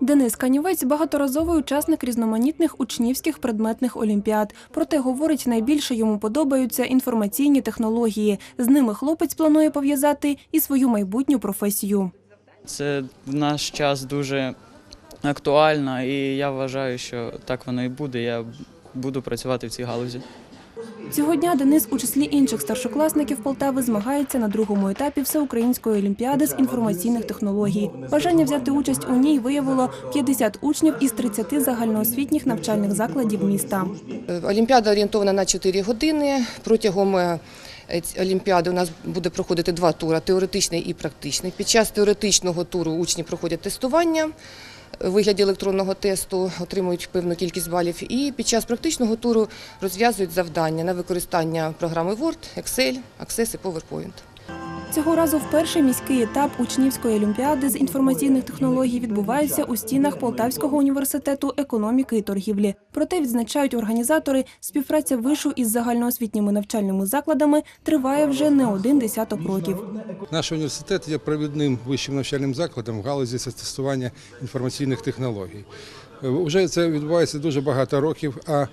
Денис Канівець багаторазовий учасник різноманітних учнівських предметних олімпіад. Проте говорить, найбільше йому подобаються інформаційні технології. З ними хлопець планує пов'язати і свою майбутню професію. Це в наш час дуже актуально, і я вважаю, що так воно і буде. Я буду працювати в цій галузі. Цього дня Денис у числі інших старшокласників Полтави змагається на другому етапі всеукраїнської олімпіади з інформаційних технологій. Бажання взяти участь у ній виявило 50 учнів із 30 загальноосвітніх навчальних закладів міста. Олімпіада орієнтована на 4 години. Протягом е, Олімпіади у нас буде проходити два тури теоретичний і практичний. Під час теоретичного туру учні проходять тестування вигляді електронного тесту, отримують певну кількість балів. І під час практичного туру розв'язують завдання на використання програми Word, Excel, Access і PowerPoint. Цього разу вперше міський етап учнівської олімпіади з інформаційних технологій відбувається у стінах Полтавського університету економіки і торгівлі. Проте відзначають організатори, співпраця вишу із загальноосвітніми навчальними закладами триває вже не один десяток років. Наш університет є провідним вищим навчальним закладом в галузі застосування інформаційних технологій. Е, Уже це відбувається дуже багато років, а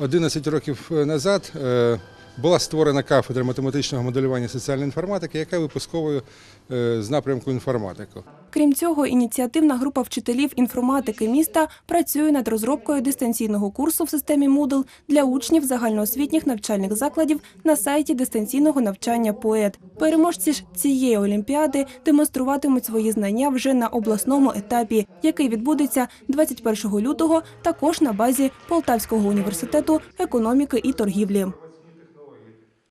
11 років назад е, була створена кафедра математичного моделювання соціальної інформатики, яка випусковою е, з напрямку інформатику. Крім цього, ініціативна група вчителів інформатики міста працює над розробкою дистанційного курсу в системі Moodle для учнів загальноосвітніх навчальних закладів на сайті дистанційного навчання ПОЕТ. Переможці ж цієї олімпіади демонструватимуть свої знання вже на обласному етапі, який відбудеться 21 лютого, також на базі Полтавського університету економіки і торгівлі.